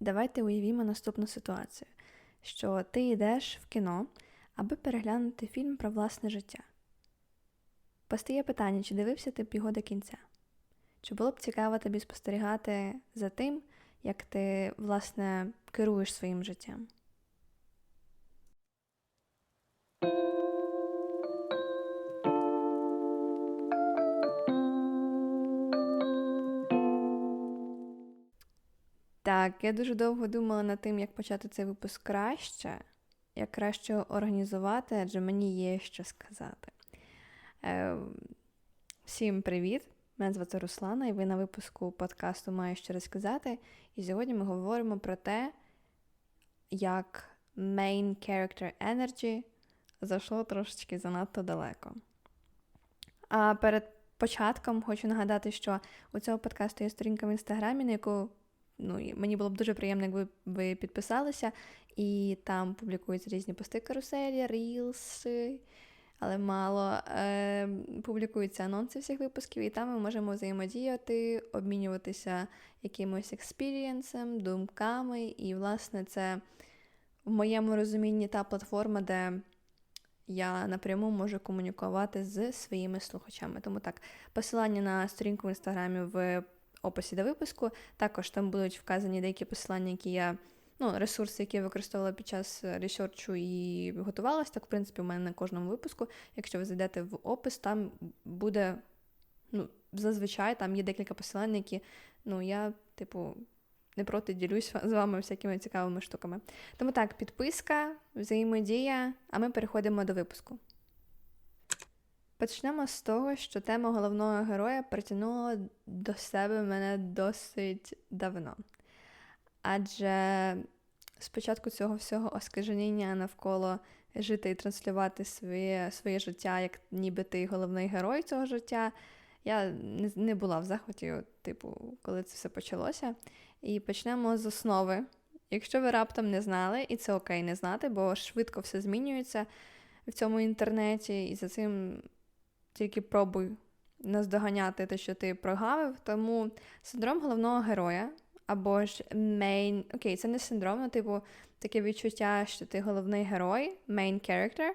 Давайте уявімо наступну ситуацію, що ти йдеш в кіно, аби переглянути фільм про власне життя. Постає питання, чи дивився ти б його до кінця? Чи було б цікаво тобі спостерігати за тим, як ти, власне, керуєш своїм життям? Так, я дуже довго думала над тим, як почати цей випуск краще, як краще організувати, адже мені є що сказати. Е, всім привіт! Мене звати Руслана, і ви на випуску подкасту Маю що розказати. І сьогодні ми говоримо про те, як main character energy зайшло трошечки занадто далеко. А перед початком хочу нагадати, що у цього подкасту є сторінка в інстаграмі, на яку ну, мені було б дуже приємно, якби ви підписалися, і там публікуються різні пости каруселі, рілси, але мало. Е, Публікуються анонси всіх випусків, і там ми можемо взаємодіяти, обмінюватися якимось експірієнсом, думками. І, власне, це в моєму розумінні та платформа, де я напряму можу комунікувати з своїми слухачами. Тому так, посилання на сторінку в інстаграмі в описі до випуску. Також там будуть вказані деякі посилання, які я. Ну, ресурси, які я використовувала під час ресерчу і готувалася, так, в принципі, у мене на кожному випуску. Якщо ви зайдете в опис, там буде, ну, зазвичай там є декілька посилань, які, ну, я, типу, не проти ділюсь з вами всякими цікавими штуками. Тому так, підписка, взаємодія, а ми переходимо до випуску. Почнемо з того, що тема головного героя притягнула до себе мене досить давно. Адже спочатку цього всього оскаженіння навколо жити і транслювати своє своє життя, як ніби ти головний герой цього життя, я не, була в захваті, типу, коли це все почалося. І почнемо з основи. Якщо ви раптом не знали, і це окей не знати, бо швидко все змінюється в цьому інтернеті, і за цим тільки пробуй наздоганяти те, що ти прогавив. Тому синдром головного героя або ж main, окей, це не синдром, але типу таке відчуття, що ти головний герой, main character.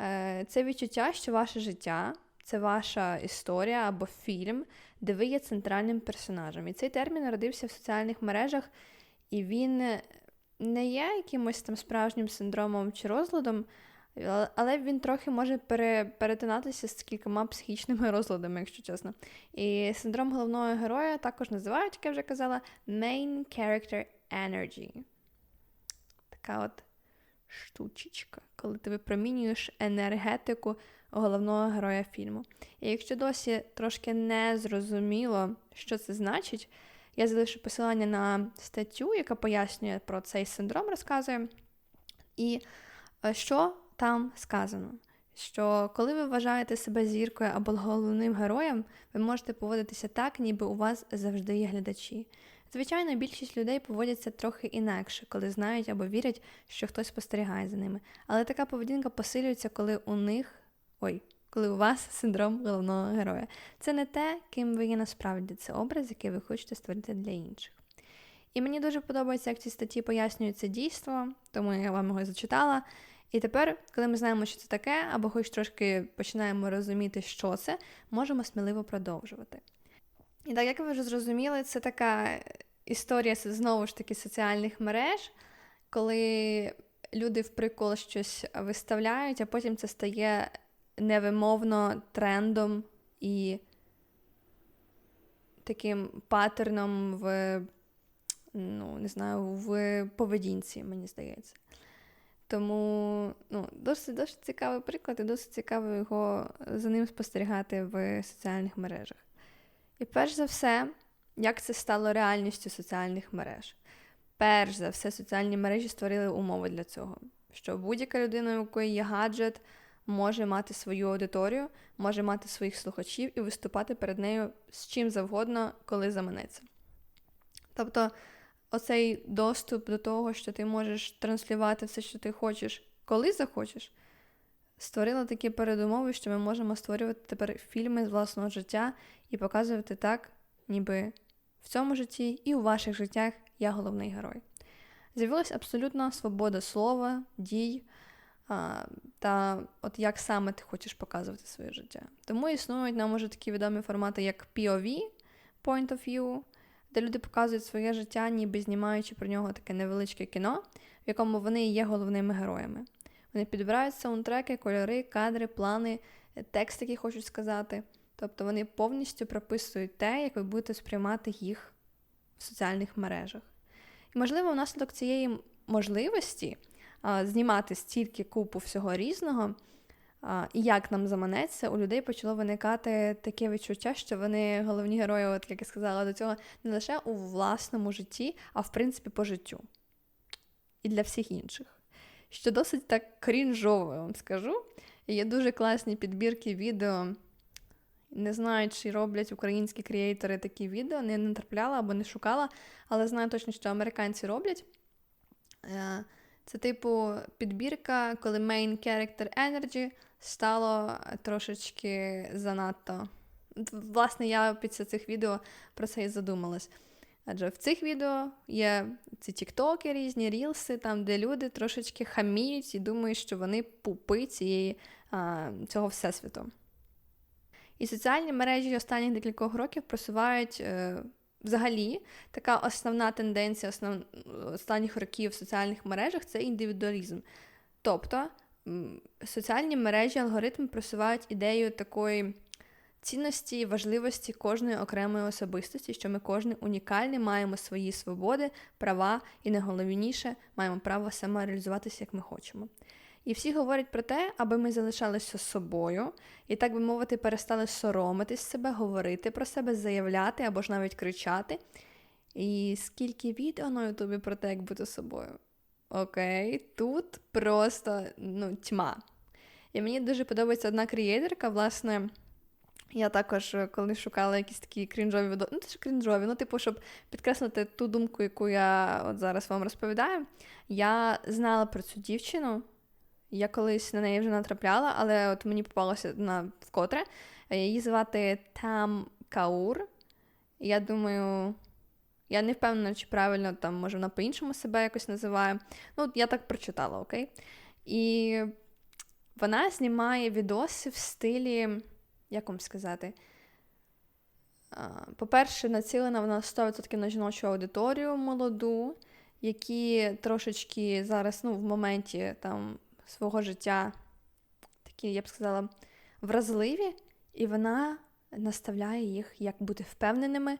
Е, це відчуття, що ваше життя. Це ваша історія або фільм, де ви є центральним персонажем. І цей термін народився в соціальних мережах, і він не є якимось там справжнім синдромом чи розладом, але він трохи може пере, перетинатися з кількома психічними розладами, якщо чесно. І синдром головного героя також називають, як я вже казала, main character energy. Така от штучечка, коли ти випромінюєш енергетику головного героя фільму. І якщо досі трошки не зрозуміло, що це значить, я залишу посилання на статтю, яка пояснює про цей синдром, розказує. І е, що там сказано, що коли ви вважаєте себе зіркою або головним героєм, ви можете поводитися так, ніби у вас завжди є глядачі. Звичайно, більшість людей поводяться трохи інакше, коли знають або вірять, що хтось спостерігає за ними. Але така поведінка посилюється, коли у них. ой, коли у вас синдром головного героя. Це не те, ким ви є насправді, це образ, який ви хочете створити для інших. І мені дуже подобається, як ці статті пояснюються дійство, тому я вам його зачитала. І тепер, коли ми знаємо, що це таке, або хоч трошки починаємо розуміти, що це, можемо сміливо продовжувати. І так, як ви вже зрозуміли, це така історія знову ж таки соціальних мереж, коли люди в прикол щось виставляють, а потім це стає невимовно трендом і таким паттерном в, ну, не знаю, в поведінці, мені здається. Тому ну, досить досить цікавий приклад, і досить цікаво його за ним спостерігати в соціальних мережах. І перш за все, як це стало реальністю соціальних мереж? Перш за все, соціальні мережі створили умови для цього, що будь-яка людина, у якої є гаджет, може мати свою аудиторію, може мати своїх слухачів і виступати перед нею з чим завгодно, коли заманеться. Тобто оцей доступ до того, що ти можеш транслювати все, що ти хочеш, коли захочеш, створила такі передумови, що ми можемо створювати тепер фільми з власного життя і показувати так, ніби в цьому житті і у ваших життях я головний герой. З'явилася абсолютна свобода слова, дій та от як саме ти хочеш показувати своє життя. Тому існують нам уже такі відомі формати, як POV, Point of View, де люди показують своє життя, ніби знімаючи про нього таке невеличке кіно, в якому вони є головними героями. Вони підбирають саундтреки, кольори, кадри, плани, текст, який хочуть сказати. Тобто вони повністю прописують те, як ви будете сприймати їх в соціальних мережах. І, можливо, внаслідок цієї можливості а, знімати стільки купу всього різного, і як нам заманеться, у людей почало виникати таке відчуття, що вони головні герої, от як я сказала, до цього не лише у власному житті, а в принципі по життю. І для всіх інших. Що досить так крінжово, я вам скажу. Є дуже класні підбірки відео. Не знаю, чи роблять українські креатори такі відео, не натрапляла або не шукала, але знаю точно, що американці роблять. Е, це, типу, підбірка, коли main character energy стало трошечки занадто. Власне, я після цих відео про це і задумалась. Адже в цих відео є ці тіктоки різні, рілси, там, де люди трошечки хаміють і думають, що вони пупи цієї, а, цього всесвіту. І соціальні мережі останніх декількох років просувають е, взагалі така основна тенденція основ... останніх років в соціальних мережах це індивідуалізм. Тобто соціальні мережі, алгоритми просувають ідею такої цінності і важливості кожної окремої особистості, що ми кожен унікальний, маємо свої свободи, права і найголовніше маємо право самореалізуватися, як ми хочемо. І всі говорять про те, аби ми залишалися собою, і, так би мовити, перестали соромитись себе, говорити про себе, заявляти або ж навіть кричати. І скільки відео на Ютубі про те, як бути собою. Окей, тут просто ну, тьма. І мені дуже подобається одна креаторка, власне. Я також, е, коли шукала якісь такі крінжові відео, ну це ж крінжові, ну, типу, щоб підкреслити ту думку, яку я от зараз вам розповідаю, я знала про цю дівчину. Я колись на неї вже натрапляла, але от мені попалося на вкотре. Її звати Там Каур. Я думаю, я не впевнена, чи правильно там, може, вона по-іншому себе якось називає. Ну, я так прочитала, окей? І вона знімає відоси в стилі як вам сказати? По-перше, націлена вона 100% на жіночу аудиторію молоду, які трошечки зараз ну, в моменті там, свого життя такі, я б сказала, вразливі, і вона наставляє їх, як бути впевненими,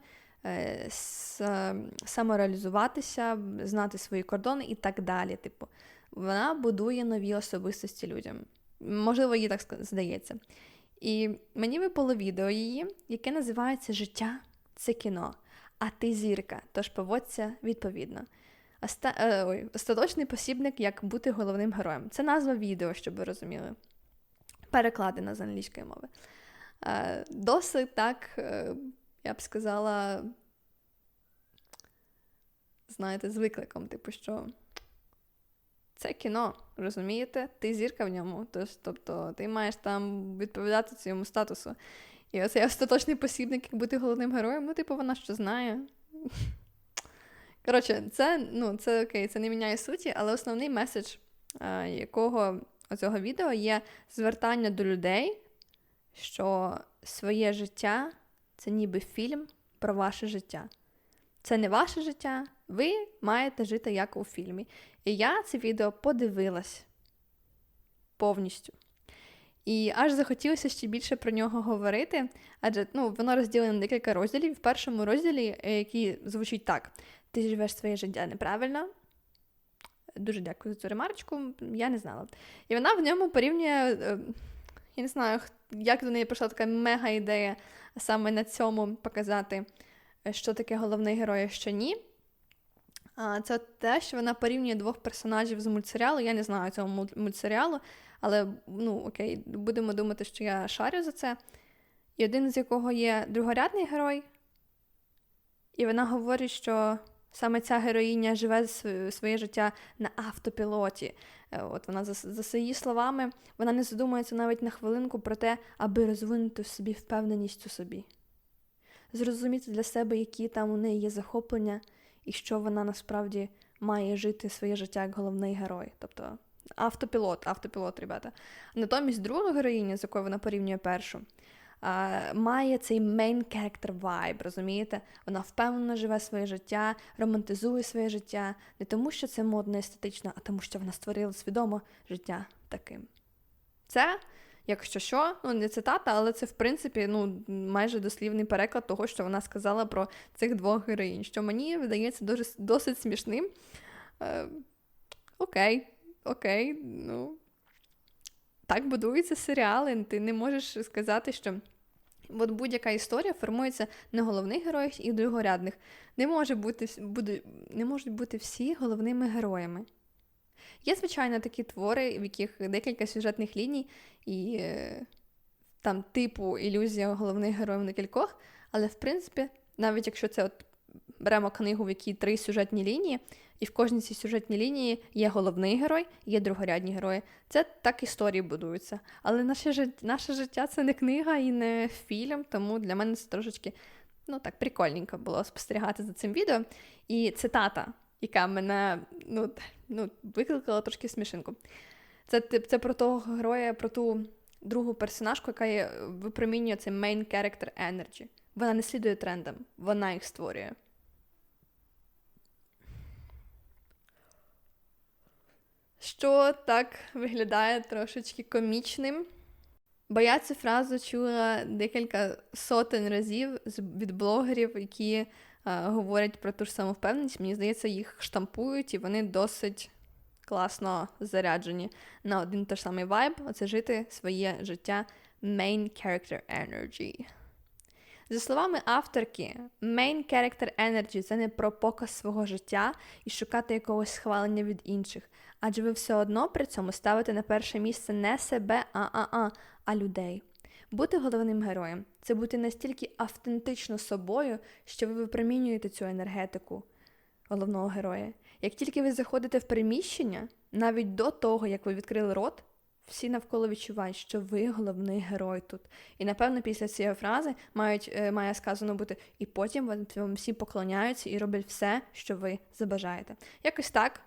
самореалізуватися, знати свої кордони і так далі. Типу, Вона будує нові особистості людям. Можливо, їй так здається. І мені випало відео її, яке називається Життя це кіно, а ти зірка, тож поводься відповідно. Оста... Е, ой, Остаточний посібник, як бути головним героєм. Це назва відео, щоб ви розуміли. Перекладена з англійської мови. Е, досить так, е, я б сказала, знаєте, з викликом, типу, що це кіно, розумієте? Ти зірка в ньому. Тобто ти маєш там відповідати цьому статусу. І оцей остаточний посібник, як бути головним героєм, ну, типу, вона що знає. Коротше, це ну, це окей, це не міняє суті, але основний меседж а, якого цього відео є звертання до людей, що своє життя це ніби фільм про ваше життя. Це не ваше життя, ви маєте жити як у фільмі. І я це відео подивилась повністю. І аж захотілося ще більше про нього говорити, адже ну, воно розділене на декілька розділів. В першому розділі, е, який звучить так: ти живеш своє життя неправильно. Дуже дякую за цю ремарочку, я не знала. І вона в ньому порівнює, е, я не знаю, як до неї прийшла така мега ідея саме на цьому показати, е, що таке головний герой, а що ні. Це те, що вона порівнює двох персонажів з мультсеріалу. Я не знаю цього мультсеріалу, але ну окей, будемо думати, що я шарю за це. І один з якого є другорядний герой, і вона говорить, що саме ця героїня живе своє життя на автопілоті. Е, от вона, за, за її словами, вона не задумується навіть на хвилинку про те, аби розвинути в собі впевненість у собі, зрозуміти для себе, які там у неї є захоплення і що вона насправді має жити своє життя як головний герой. Тобто автопілот, автопілот, ребята. Натомість друга героїня, з якою вона порівнює першу, має цей main character vibe, розумієте? Вона впевнено живе своє життя, романтизує своє життя, не тому, що це модно естетично, а тому, що вона створила свідомо життя таким. Це, якщо що, ну не цитата, але це в принципі ну, майже дослівний переклад того, що вона сказала про цих двох героїнь, що мені видається дуже, досить смішним. Е, Окей, окей, ну. Так будуються серіали. Ти не можеш сказати, що от будь-яка історія формується на головних героях і другорядних. Не може бути, буде, не можуть бути всі головними героями. Є, звичайно, такі твори, в яких декілька сюжетних ліній, і е, там типу ілюзія головних героїв на кількох, але в принципі, навіть якщо це от беремо книгу, в якій три сюжетні лінії, і в кожній цій сюжетній лінії є головний герой, є другорядні герої. Це так історії будуються. Але наше життя, наше життя це не книга і не фільм, тому для мене це трошечки ну так прикольненько було спостерігати за цим відео. І цитата, яка мене ну, ну, викликала трошки смішинку. Це це про того героя, про ту другу персонажку, яка є, випромінює цей main character energy. Вона не слідує трендам, вона їх створює. Що так виглядає трошечки комічним. Бо я цю фразу чула декілька сотень разів від блогерів, які а, говорять про ту ж самовпевненість. Мені здається, їх штампують, і вони досить класно заряджені на один той самий вайб оце жити своє життя main character energy. За словами авторки, main character energy це не про показ свого життя і шукати якогось схвалення від інших, адже ви все одно при цьому ставите на перше місце не себе, а-а-а, а людей. Бути головним героєм це бути настільки автентично собою, що ви випромінюєте цю енергетику головного героя. Як тільки ви заходите в приміщення, навіть до того, як ви відкрили рот, всі навколо відчувають, що ви головний герой тут. І напевно після цієї фрази мають, е, має сказано бути, і потім вам всі поклоняються і роблять все, що ви забажаєте. Якось так.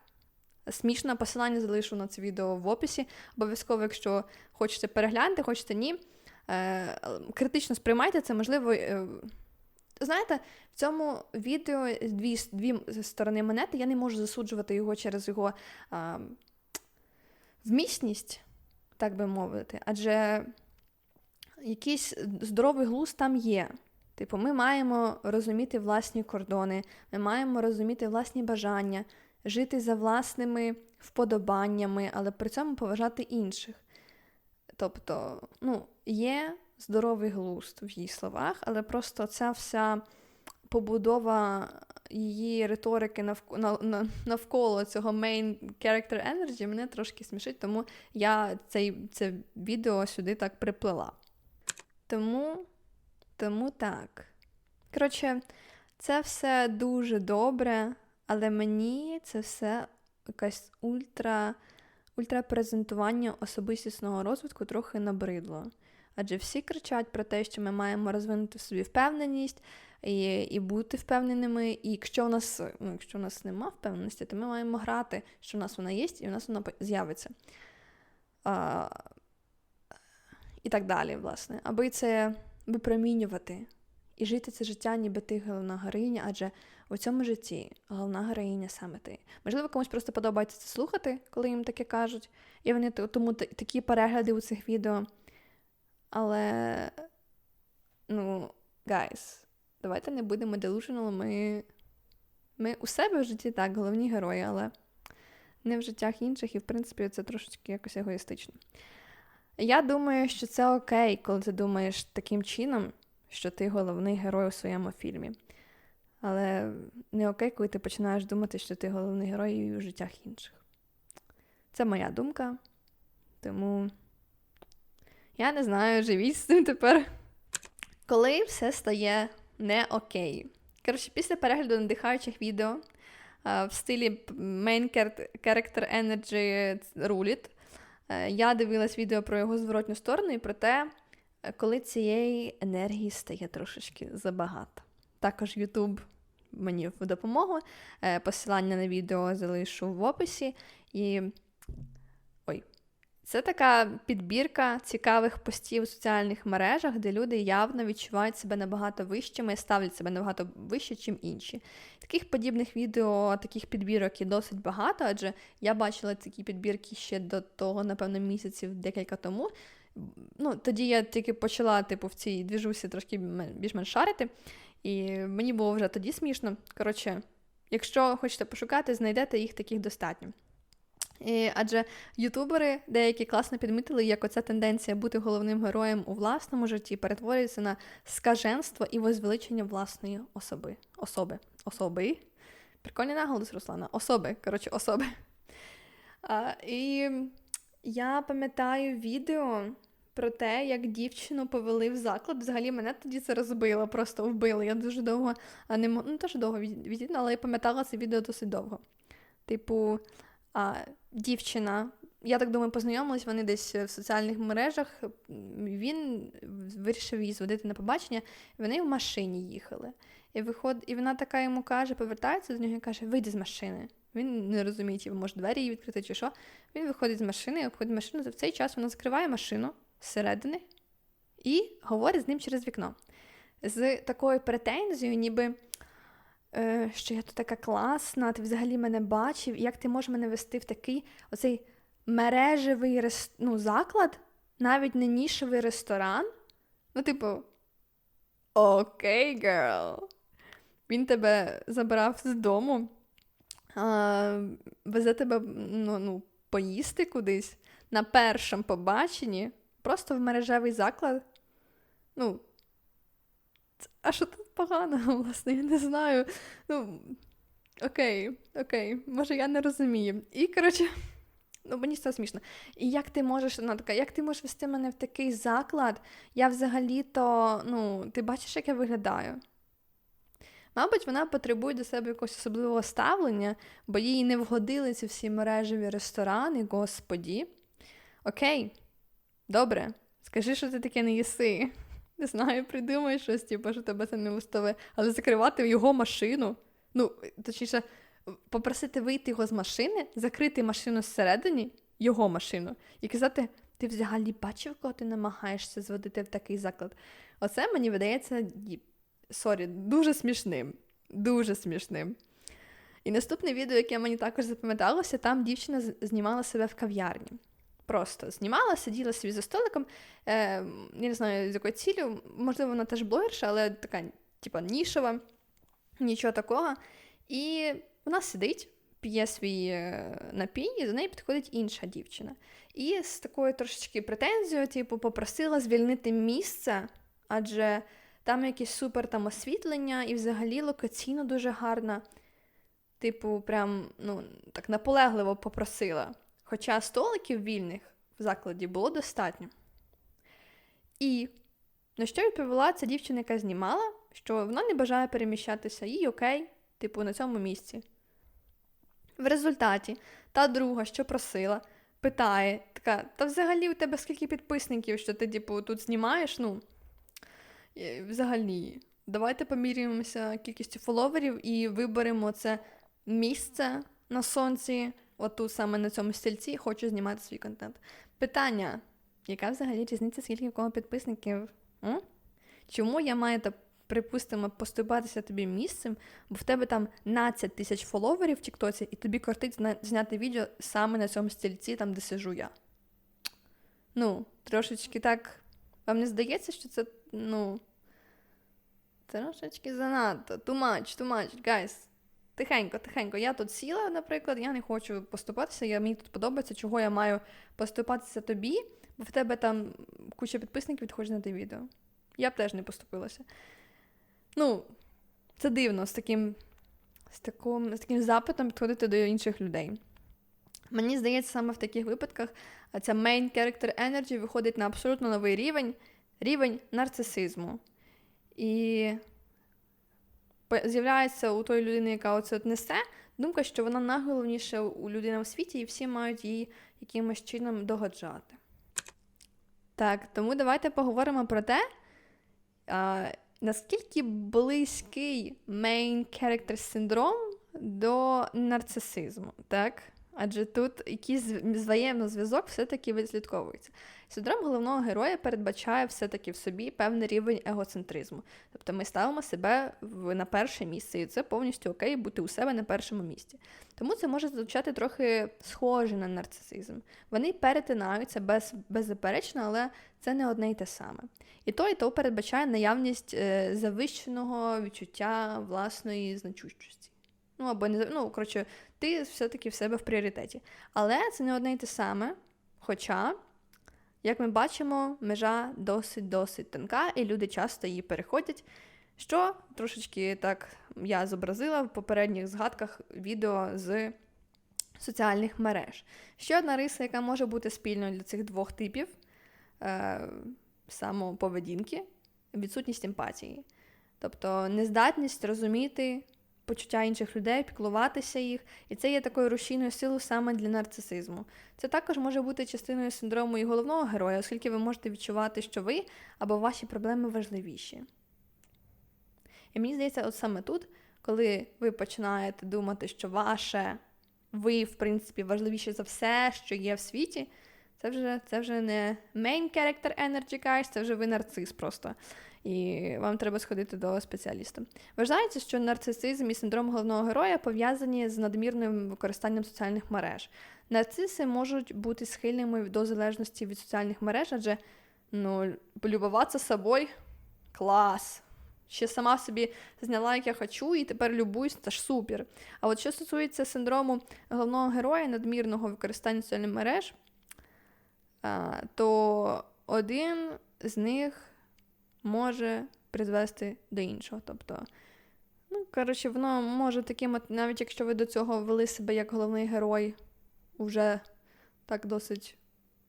Смішно посилання залишу на це відео в описі. Обов'язково, якщо хочете переглянути, хочете ні. Е, критично сприймайте це, можливо. Е, знаєте, в цьому відео дві дві сторони монети, я не можу засуджувати його через його а, вмісність так би мовити. Адже якийсь здоровий глузд там є. Типу, ми маємо розуміти власні кордони, ми маємо розуміти власні бажання, жити за власними вподобаннями, але при цьому поважати інших. Тобто, ну, є здоровий глузд в її словах, але просто ця вся побудова її риторики навколо, цього main character energy мене трошки смішить, тому я цей, це відео сюди так приплела. Тому, Тому так. Коротше, це все дуже добре, але мені це все якась ультра. Ультрапрезентування особистісного розвитку трохи набридло. Адже всі кричать про те, що ми маємо розвинути в собі впевненість, і і бути впевненими. І якщо у нас ну, якщо у нас нема впевненості, то ми маємо грати, що в нас вона є, і у нас вона з'явиться. А, І так далі, власне. Аби це випромінювати і жити це життя, ніби ти головна героїня, адже у цьому житті головна героїня саме ти. Можливо, комусь просто подобається це слухати, коли їм таке кажуть, і вони тому такі перегляди у цих відео. Але, ну, гайс, давайте не будемо delusional, ми ми у себе в житті так, головні герої, але не в життях інших, і, в принципі, це трошечки якось егоїстично. Я думаю, що це окей, коли ти думаєш таким чином, що ти головний герой у своєму фільмі. Але не окей, коли ти починаєш думати, що ти головний герой у життях інших. Це моя думка. Тому я не знаю, живіть з цим тепер. Коли все стає не окей. Коротше, після перегляду надихаючих відео в стилі Main Character Energy руліт, я дивилась відео про його зворотню сторону і про те, коли цієї енергії стає трошечки забагато. Також YouTube мені в допомогу. Е, Посилання на відео залишу в описі. І ой. Це така підбірка цікавих постів у соціальних мережах, де люди явно відчувають себе набагато вищими, ставлять себе набагато вище, ніж інші. Таких подібних відео, таких підбірок є досить багато, адже я бачила такі підбірки ще до того, напевно, місяців декілька тому. Ну, Тоді я тільки почала типу, в цій двіжусі трошки більш-менш шарити, і мені було вже тоді смішно. Коротше, якщо хочете пошукати, знайдете їх таких достатньо. І, Адже ютубери деякі класно підмітили, як оця тенденція бути головним героєм у власному житті перетворюється на скаженство і возвеличення власної особи. Особи. Особи. Прикольний наголос, Руслана. Особи. Коротше, особи. А, І я пам'ятаю відео про те, як дівчину повели в заклад. Взагалі мене тоді це розбило, просто вбило. Я дуже довго, а не ну, теж довго відійду, але я пам'ятала це відео досить довго. Типу а, дівчина. Я так думаю, познайомились вони десь в соціальних мережах. Він вирішив її зводити на побачення, і вони в машині їхали. І виход... і вона така йому каже, повертається до нього і каже: Вийди з машини. Він не розуміє, може двері її відкрити, чи що. Він виходить з машини, обходить машину. В цей час вона закриває машину зсередини і говорить з ним через вікно. З такою претензією, ніби е, що я тут така класна, ти взагалі мене бачив, як ти можеш мене вести в такий оцей мережевий рес... ну, заклад, навіть не нішевий ресторан. Ну, типу, окей, girl. Він тебе забрав з дому, а, везе тебе ну, ну, поїсти кудись на першому побаченні, просто в мережевий заклад. Ну, а що тут поганого, власне, я не знаю. Ну, окей, окей, може, я не розумію. І, коротше, ну, мені це смішно. І як ти можеш, вона така, як ти можеш вести мене в такий заклад? Я взагалі-то, ну, ти бачиш, як я виглядаю? Мабуть, вона потребує до себе якогось особливого ставлення, бо їй не вгодили ці всі мережеві ресторани, господі. Окей, добре, скажи, що ти таке не їси. Не знаю, придумай щось, типу, що тебе це не влаштовує. Але закривати його машину. Ну, точніше, попросити вийти його з машини, закрити машину зсередині, його машину, і казати: ти взагалі бачив, кого ти намагаєшся зводити в такий заклад. Оце мені видається, сорі, дуже смішним. Дуже смішним. І наступне відео, яке мені також запам'яталося, там дівчина знімала себе в кав'ярні. Просто знімала, сиділа собі за столиком. Е, Я не знаю, з якою цілю, можливо, вона теж блогерша, але така, типа, нішова, нічого такого. І вона сидить, п'є свій е, напій, і до неї підходить інша дівчина. І з такою трошечки претензією, типу, попросила звільнити місце, адже там якесь супер там освітлення, і взагалі локаційно дуже гарна. Типу, прям ну, так наполегливо попросила. Хоча столиків вільних в закладі було достатньо. І на що відповіла ця дівчина, яка знімала, що вона не бажає переміщатися, їй окей, типу, на цьому місці. В результаті та друга, що просила, питає, така, та взагалі у тебе скільки підписників, що ти, типу, тут знімаєш? Ну, взагалі, давайте поміряємося кількістю фоловерів і виберемо це місце на сонці отут саме на цьому стільці хочу знімати свій контент. Питання: яка взагалі різниця, скільки в кого підписників? М? Чому я маю, припустимо, поступатися тобі місцем, бо в тебе там 12 тисяч фоловерів в Тіктоці, і тобі кортить зняти відео саме на цьому стільці, там, де сижу я? Ну, трошечки так. Вам не здається, що це, ну. Трошечки занадто. Too much, too much, guys. Тихенько, тихенько. Я тут сіла, наприклад, я не хочу поступатися, я, мені тут подобається, чого я маю поступатися тобі, бо в тебе там куча підписників відходить на те відео. Я б теж не поступилася. Ну, це дивно з таким з таким, з таким запитом підходити до інших людей. Мені здається, саме в таких випадках ця main character energy виходить на абсолютно новий рівень рівень нарцисизму. І з'являється у тої людини, яка оце от несе, думка, що вона найголовніша у людина у світі, і всі мають її якимось чином догоджати. Так, тому давайте поговоримо про те, наскільки близький main character синдром до нарцисизму, так? Адже тут якийсь взаємозв'язок все-таки відслідковується. Синдром головного героя передбачає все-таки в собі певний рівень егоцентризму. Тобто ми ставимо себе на перше місце, і це повністю окей бути у себе на першому місці. Тому це може звучати трохи схоже на нарцисизм. Вони перетинаються без, беззаперечно, але це не одне й те саме. І то, і то передбачає наявність е, завищеного відчуття власної значущості. Ну, або не ну, коротше, ти все-таки в себе в пріоритеті. Але це не одне й те саме. Хоча, як ми бачимо, межа досить-досить тонка, і люди часто її переходять. Що трошечки так я зобразила в попередніх згадках відео з соціальних мереж. Ще одна риса, яка може бути спільною для цих двох типів е, самоповедінки, відсутність емпатії. Тобто нездатність розуміти почуття інших людей, піклуватися їх, і це є такою рушійною силою саме для нарцисизму. Це також може бути частиною синдрому і головного героя, оскільки ви можете відчувати, що ви або ваші проблеми важливіші. І мені здається, от саме тут, коли ви починаєте думати, що ваше ви, в принципі, важливіше за все, що є в світі, це вже це вже не main character energy guys, це вже ви нарцис просто і вам треба сходити до спеціаліста. Вважається, що нарцисизм і синдром головного героя пов'язані з надмірним використанням соціальних мереж. Нарциси можуть бути схильними до залежності від соціальних мереж, адже ну, полюбуватися собою клас. Ще сама собі зняла, як я хочу, і тепер любуюсь, це ж супер. А от що стосується синдрому головного героя, надмірного використання соціальних мереж, то один з них може призвести до іншого. Тобто, ну, коротше, воно може таким, навіть якщо ви до цього вели себе як головний герой, вже так досить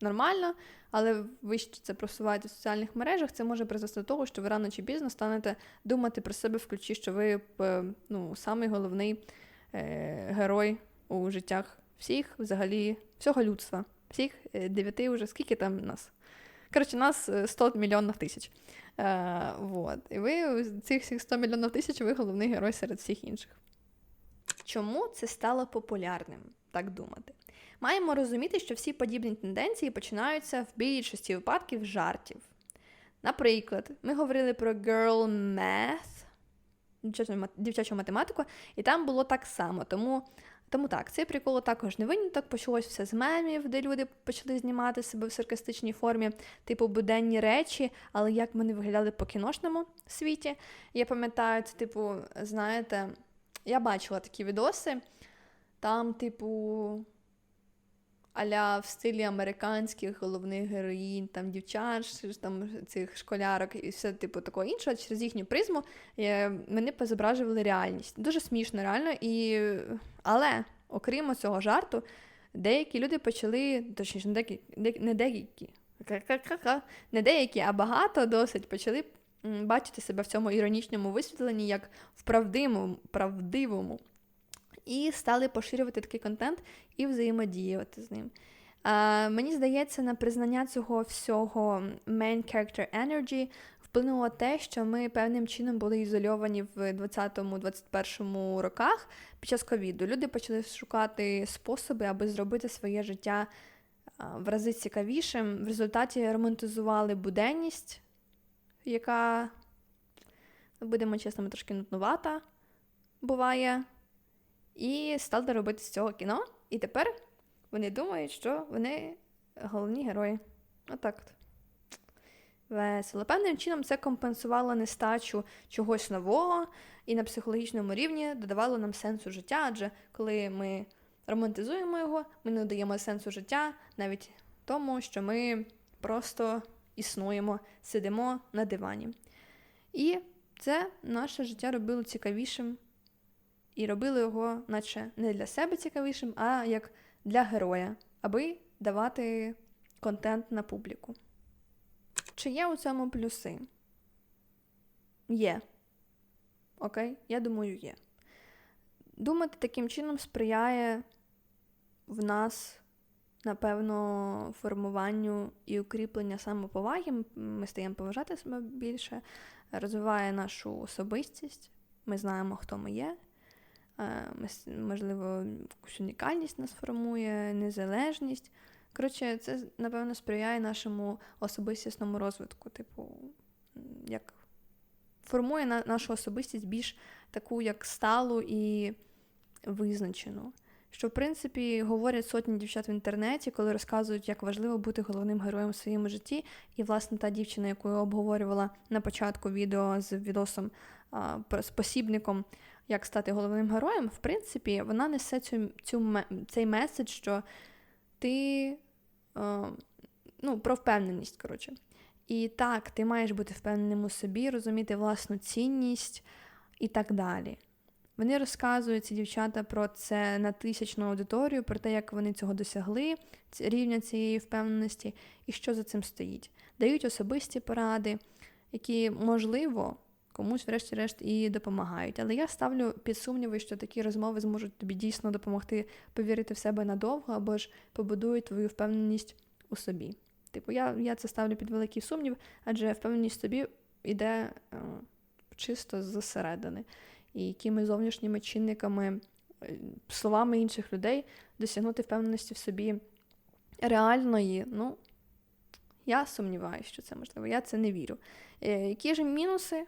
нормально, але ви ще це просуваєте в соціальних мережах, це може призвести до того, що ви рано чи пізно станете думати про себе в ключі, що ви ну, самий головний е, герой у життях всіх, взагалі, всього людства. Всіх е, дев'яти вже скільки там нас? Коротше, нас 100 е, мільйонів тисяч. Е, вот. І ви цих всіх 100 мільйонів тисяч ви головний герой серед всіх інших. Чому це стало популярним, так думати? Маємо розуміти, що всі подібні тенденції починаються в більшості випадків жартів. Наприклад, ми говорили про girl math, дівчачу математику, і там було так само. Тому тому так, цей прикол також не виняток. Почалось все з мемів, де люди почали знімати себе в саркастичній формі, типу буденні речі, але як вони виглядали по кіношному світі. Я пам'ятаю, це, типу, знаєте, я бачила такі відоси, там, типу, аля в стилі американських головних героїнь, там дівчат, там цих школярок і все типу такого іншого, через їхню призму вони позображували реальність. Дуже смішно, реально. І... Але, окрім цього жарту, деякі люди почали, точніше, не деякі, не деякі, не деякі, а багато досить почали бачити себе в цьому іронічному висвітленні як в правдивому, правдивому і стали поширювати такий контент і взаємодіяти з ним. А, Мені здається, на признання цього всього main character energy вплинуло те, що ми певним чином були ізольовані в 20-21 роках під час ковіду. Люди почали шукати способи, аби зробити своє життя в рази цікавішим. В результаті романтизували буденність, яка, будемо чесними, трошки нуднувата буває і стали робити з цього кіно. І тепер вони думають, що вони головні герої. Отак от. Весело. Певним чином це компенсувало нестачу чогось нового і на психологічному рівні додавало нам сенсу життя, адже коли ми романтизуємо його, ми не даємо сенсу життя навіть тому, що ми просто існуємо, сидимо на дивані. І це наше життя робило цікавішим і робили його, наче не для себе цікавішим, а як для героя, аби давати контент на публіку. Чи є у цьому плюси? Є. Окей? Я думаю, є. Думати таким чином сприяє в нас, напевно, формуванню і укріпленню самоповаги. Ми стаємо поважати себе більше, розвиває нашу особистість. Ми знаємо, хто ми є. Е, можливо, якусь унікальність нас формує, незалежність. Коротше, це, напевно, сприяє нашому особистісному розвитку. Типу, як формує на, нашу особистість більш таку, як сталу і визначену. Що, в принципі, говорять сотні дівчат в інтернеті, коли розказують, як важливо бути головним героєм в своєму житті. І, власне, та дівчина, яку я обговорювала на початку відео з відосом а, про- посібником, як стати головним героєм, в принципі, вона несе цю, цю, цей меседж, що ти а, ну, про впевненість, коротше. І так, ти маєш бути впевненим у собі, розуміти власну цінність і так далі. Вони розказують ці дівчата про це на тисячну аудиторію, про те, як вони цього досягли, рівня цієї впевненості, і що за цим стоїть. Дають особисті поради, які, можливо, комусь, врешті-решт, і допомагають. Але я ставлю під сумніви, що такі розмови зможуть тобі дійсно допомогти повірити в себе надовго або ж побудують твою впевненість у собі. Типу, я, я це ставлю під великий сумнів, адже впевненість в собі йде е, чисто зсередини. І якими зовнішніми чинниками, е, словами інших людей досягнути впевненості в собі реальної, ну, я сумніваюся, що це можливо. Я це не вірю. Е, які ж мінуси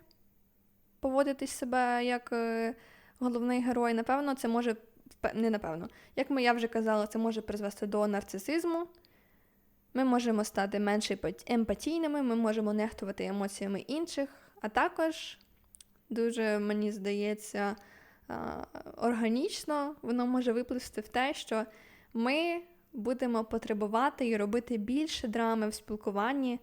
поводити себе як е, головний герой? Напевно, це може не напевно. Як ми я вже казала, це може призвести до нарцисизму. Ми можемо стати менш емпатійними, ми можемо нехтувати емоціями інших, а також дуже, мені здається, органічно воно може виплисти в те, що ми будемо потребувати і робити більше драми в спілкуванні,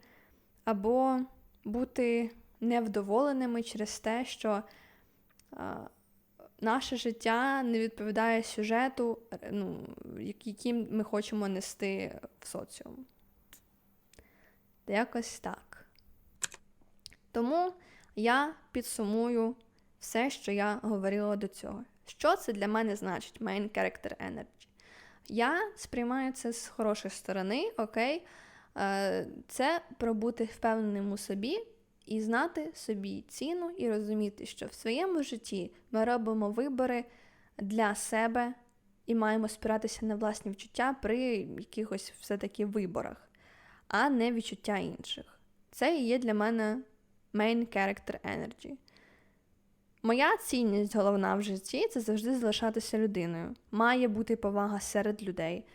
або бути невдоволеними через те, що а, наше життя не відповідає сюжету, е, ну, яким ми хочемо нести в соціум. Якось так. Тому я підсумую все, що я говорила до цього. Що це для мене значить main character energy? Я сприймаю це з хорошої сторони, окей. Е, Це про бути впевненим у собі і знати собі ціну, і розуміти, що в своєму житті ми робимо вибори для себе і маємо спиратися на власні відчуття при якихось все-таки виборах, а не відчуття інших. Це і є для мене main character energy. Моя цінність головна в житті це завжди залишатися людиною. Має бути повага серед людей.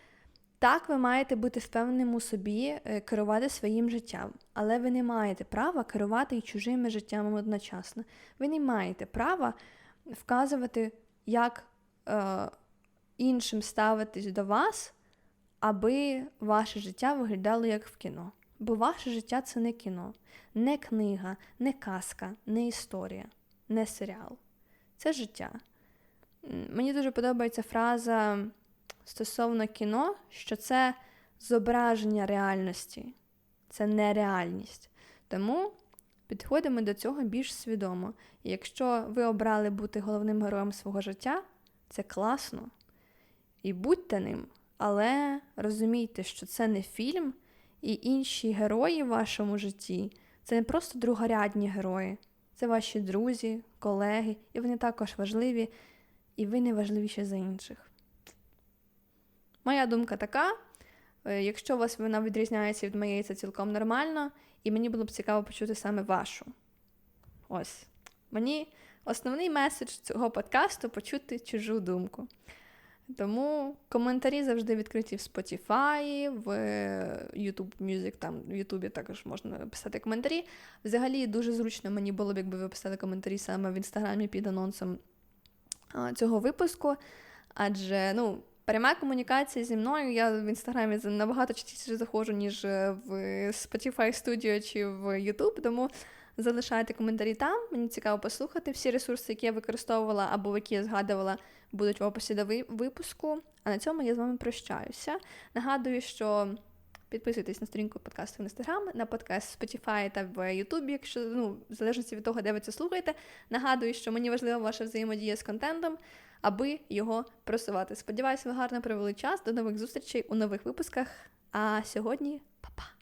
Так, ви маєте бути впевненим у собі, е, керувати своїм життям, але ви не маєте права керувати і чужими життями одночасно. Ви не маєте права вказувати, як е, іншим ставитись до вас, аби ваше життя виглядало як в кіно. Бо ваше життя це не кіно, не книга, не казка, не історія, не серіал. Це життя. Мені дуже подобається фраза стосовно кіно, що це зображення реальності, це не реальність. Тому підходимо до цього більш свідомо. І якщо ви обрали бути головним героєм свого життя, це класно. І будьте ним, але розумійте, що це не фільм, і інші герої в вашому житті це не просто другорядні герої, це ваші друзі, колеги, і вони також важливі, і ви не важливіші за інших. Моя думка така. е, Якщо у вас вона відрізняється від моєї, це цілком нормально, і мені було б цікаво почути саме вашу. Ось. Мені основний меседж цього подкасту почути чужу думку. Тому коментарі завжди відкриті в Spotify, в е, YouTube Music, там в YouTube також можна писати коментарі. Взагалі дуже зручно мені було б, якби ви писали коментарі саме в інстаграмі під анонсом цього випуску. Адже ну, пряма комунікація зі мною. Я в інстаграмі набагато частіше заходжу, ніж е, в Spotify Studio чи в YouTube, тому залишайте коментарі там. Мені цікаво послухати. Всі ресурси, які я використовувала або які я згадувала, будуть в описі до випуску. А на цьому я з вами прощаюся. Нагадую, що. Підписуйтесь на сторінку подкасту в Instagram, на подкаст Spotify та в YouTube, якщо ну, в залежності від того, де ви це слухаєте. Нагадую, що мені важлива ваша взаємодія з контентом, аби його просувати. Сподіваюся, ви гарно провели час. До нових зустрічей у нових випусках. А сьогодні па-па!